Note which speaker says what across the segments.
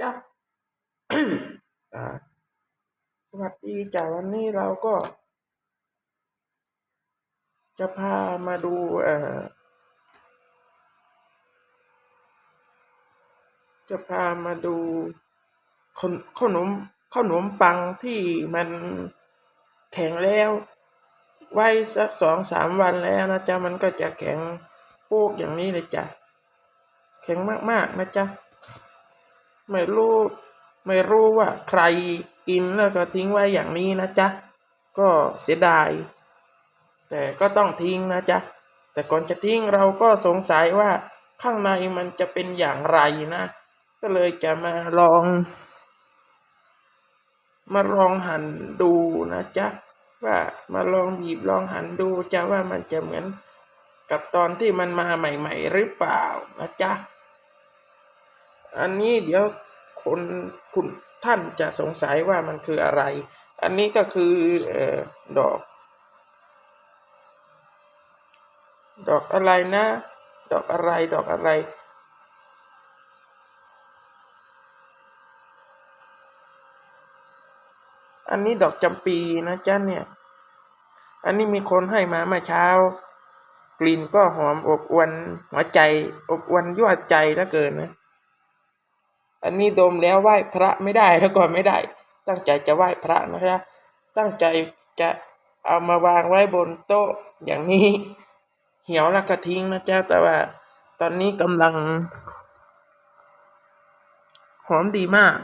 Speaker 1: จ้ะอ่าสวัสดีจ้ะวันนี้เราก็ จะพามาดูเอ่อจะพามาดูขนขนมขนมปังที่มันแข็งแล้ว ไว้สักสองสามวันแล้วนะจ๊ะ มันก็จะแข็งโป๊กอย่างนี้เลยจ้ะ แข็งมากๆนะจ๊ะ ไม่รู้ไม่รู้ว่าใครกินแล้วก็ทิ้งไว้อย่างนี้นะจ๊ะ ก็เสียดาย แต่ก็ต้องทิ้งนะจ๊ะ แต่ก่อนจะทิ้งเราก็สงสัยว่าข้างในมันจะเป็นอย่างไรนะ ก็เลยจะมาลอง มาลองหั่นดูนะจ๊ะ ว่ามาลองหยิบลองหั่นดูจะว่ามันจะเหมือน กับตอนที่มันมาใหม่ ๆ หรือเปล่านะจ๊ะ อันนี้เดี๋ยวคนคุณท่านจะสงสัยว่ามันคืออะไร อันนี้ก็คือออดอก ดอกอะไรนะ ดอกอะไรดอกอะไร อันนี้ดอกจำปีนะจ๊ะเนี่ย อันนี้มีคนให้มาเมื่อเช้า กลิ่นก็หอมอบอวนหัวใจอบอวนยั่วใจเหลือเกินนะ อันนี้ดมแล้วไหว้พระไม่ได้แล้วก็ไม่ได้ ตั้งใจจะไหว้พระนะคะตั้งใจจะเอามาวางไว้บนโต๊ะอย่างนี้ เหี่ยวแล้วก็ทิ้งนะจ๊ะแต่ว่า ตอนนี้กำลัง หอมดีมาก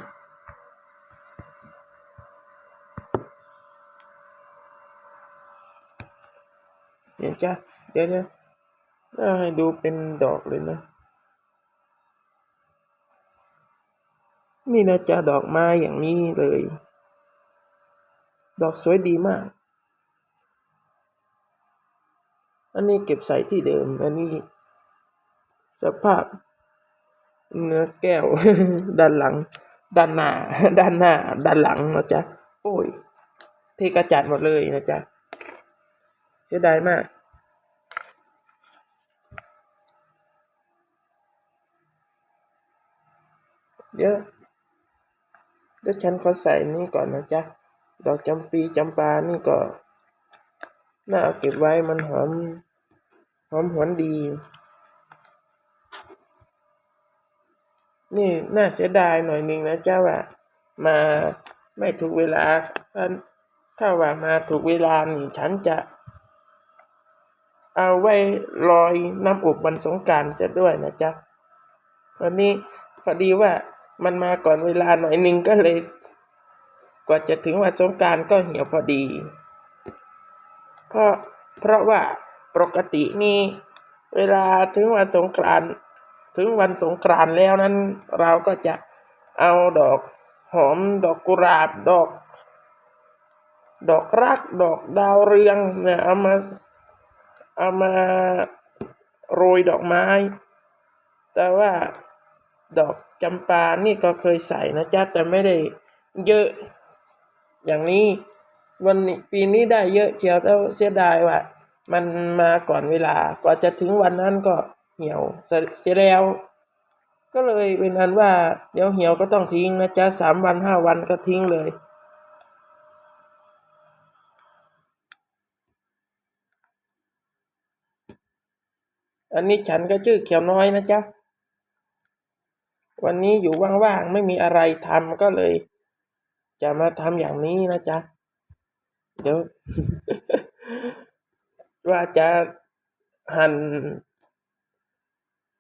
Speaker 1: เดี๋ยวจ้ะเดี๋ยวเดี๋ยวให้ดูเป็นดอกเลยนะ นี่นะจ๊ะดอกไม้อย่างนี้เลย ดอกสวยดีมาก อันนี้เก็บใส่ที่เดิม อันนี้ สภาพ เนื้อแก้ว ด้านหลัง ด้านหน้า ด้านหน้า ด้านหลังนะจ๊ะ โอ้ย เทกระจัดหมดเลยนะจ๊ะ เสียดายมากเดี๋ยว ดี๋ยวฉันขอใส่นี่ก่อนนะจ๊ะ ดอกจำปีจำปานี่ก็ น่าเอาเก็บไว้มันหอม หอมหวนดี นี่น่าเสียดายหน่อยนึงนะจ๊ะว่า มาไม่ถูกเวลาถ้าถ้าว่ามาถูกเวลานี่ฉันจะ เอาไว้ลอยน้ำอบวันสงการจะด้วยนะจ๊ะวันนี้พอดีว่า มันมาก่อนเวลาหน่อยหนึ่งก็เลย กว่าจะถึงวันสงการก็เหี่ยวพอดี เพราะเพราะว่าปกตินี่เวลาถึงวันสงกรานถึงวันสงกรานแล้วนั้น เราก็จะเอาดอกหอมดอกกุหลาบดอก ดอกรักดอกดาวเรืองเนี่ยเอามาเอามาโรยดอกไม้ แต่ว่า ดอกจำปานี่ก็เคยใส่นะจ๊ะ แต่ไม่ได้เยอะ อย่างนี้วันนี้ปีนี้ได้เยอะเชียวแต่เสียดายว่ามันมาก่อนเวลากว่าจะถึงวันนั้นก็เหี่ยวเสียแล้ว ก็เลยเป็นอันว่า เดี๋ยวเหี่ยวก็ต้องทิ้งนะจ๊ะสามวันห้าวันก็ทิ้งเลยอันนี้ฉันก็ชื่อเขียวน้อยนะจ๊ะ วันนี้อยู่ว่างๆไม่มีอะไรทำก็เลย จะมาทำอย่างนี้นะจ๊ะ เดี๋ยว ว่าจะหั่น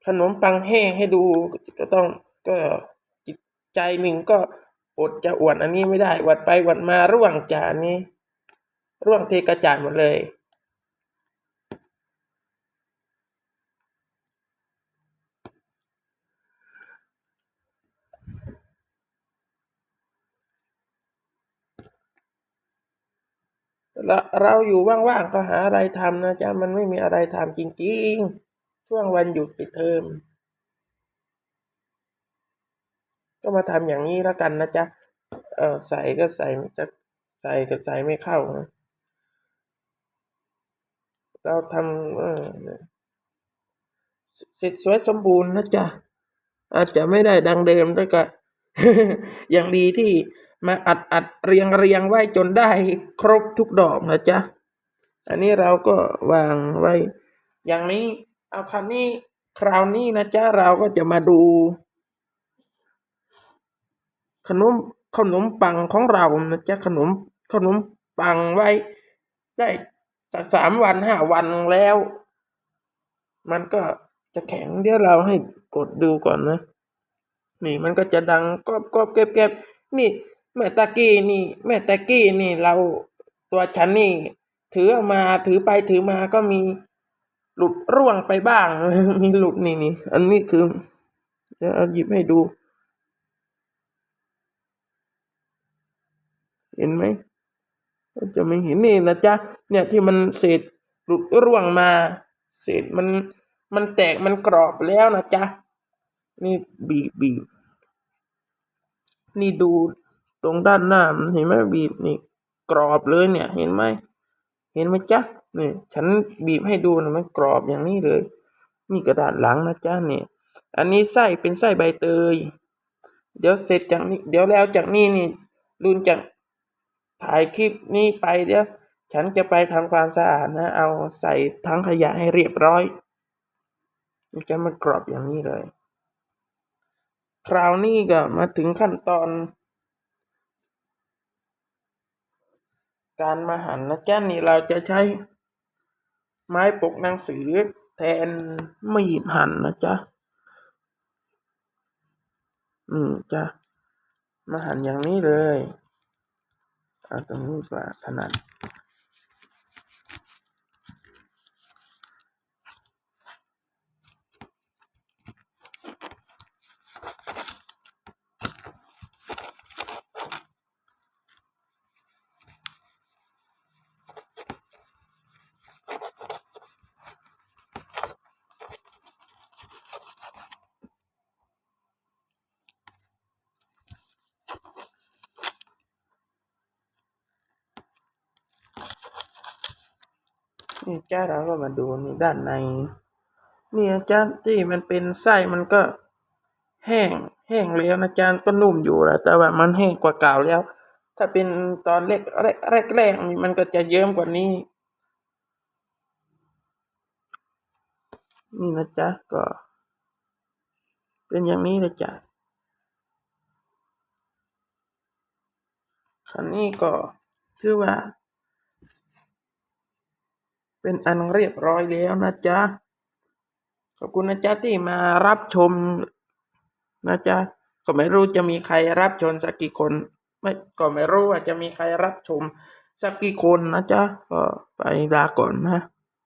Speaker 1: ขนมปังแห้งให้ดูก็ต้องก็จิตใจหนึ่งก็อดจะอวดอันนี้ไม่ได้อวดไปอวดมาร่วงจานนี้ ร่วงเทกระจาดหมดเลย เราอยู่ว่างๆก็หาอะไรทำนะจ๊ะมันไม่มีอะไรทำจริงๆ ช่วงวันหยุดปิดเทอมก็มาทำอย่างนี้แล้วกันนะจ๊ะเออใส่ก็ใส่จะใส่ก็ใส่ไม่เข้านะเราทำเออเสร็จสวยสมบูรณ์นะจ๊ะอาจจะไม่ได้ดังเดิมแต่ก็ยังดีที่ มาอัดอัดเรียงเรียงไว้จนได้ครบทุกดอกนะจ๊ะ อันนี้เราก็วางไว้ อย่างนี้ เอาคราวนี้คราวนี้นะจ๊ะเราก็จะมาดู ขนมขนมปังของเรานะจ๊ะขนมขนมปังไว้ ได้สักสามวันห้าวันแล้ว มันก็จะแข็งเดี๋ยวเราให้กดดูก่อนนะ นี่มันก็จะดังกรอบกรอบเก็บเก็บนี่ แม่ตะกี้นี่แม่ตะกี้นี่เราตัวฉันนี่ ถือมาถือไปถือมาก็มีหลุดร่วงไปบ้าง มีหลุดนี่นี่อันนี้คือเดี๋ยวเอาหยิบให้ดู เห็นไหมจะไม่เห็นนี่นะจ๊ะเนี่ยที่มันเศษหลุดร่วงมา เศษมันมันแตกมันกรอบแล้วนะจ๊ะนี่บีบบีบนี่ดู ตรงด้านหน้าเห็นไหมบีบนี่กรอบเลยเนี่ย เห็นไหมเห็นไหมจ๊ะนี่ฉันบีบให้ดูนะมันกรอบอย่างนี้เลยนี่กระดาษหลังนะจ๊ะเนี่ยอันนี้ไส้เป็นไส้ใบเตย เดี๋ยวเสร็จจากนี้ เดี๋ยวแล้วจากนี้นี่รุนจากถ่ายคลิปนี้ไปเดี๋ยวฉันจะไปทำความสะอาดนะ เอาใส่ทั้งขยะให้เรียบร้อยมันจะมันกรอบอย่างนี้เลย คราวนี้ก็มาถึงขั้นตอน การมาหั่นนะจ๊ะนี่เราจะใช้ไม้ปกหนังสือแทนมีดหั่นนะจ๊ะอืมจ้ะมาหั่นอย่างนี้เลยเอาตรงนี้กว่าถนัด นี่จ้าเราก็มาดูนี่ด้านในเนี่ยจ้าที่มันเป็นไส้มันก็แห้งแห้งแล้วนะจานก็นุ่มอยู่แหละแต่ว่ามันแห้งกว่าเก่าแล้ว ถ้าเป็นตอนแรกแรกแรกแรกนี่มันก็จะเยิ้มกว่านี้ นี่นะจ๊ะก็ เป็นอย่างนี้นะจ๊ะคันนี้ก็ถือว่า เป็นอันเรียบร้อยแล้วนะจ๊ะ ขอบคุณนะจ๊ะที่มารับชมนะจ๊ะ ก็ไม่รู้จะมีใครรับชมสักกี่คน ไม่ก็ไม่รู้ว่าจะมีใครรับชมสักกี่คนนะจ๊ะ ก็ไปลาก่อนนะ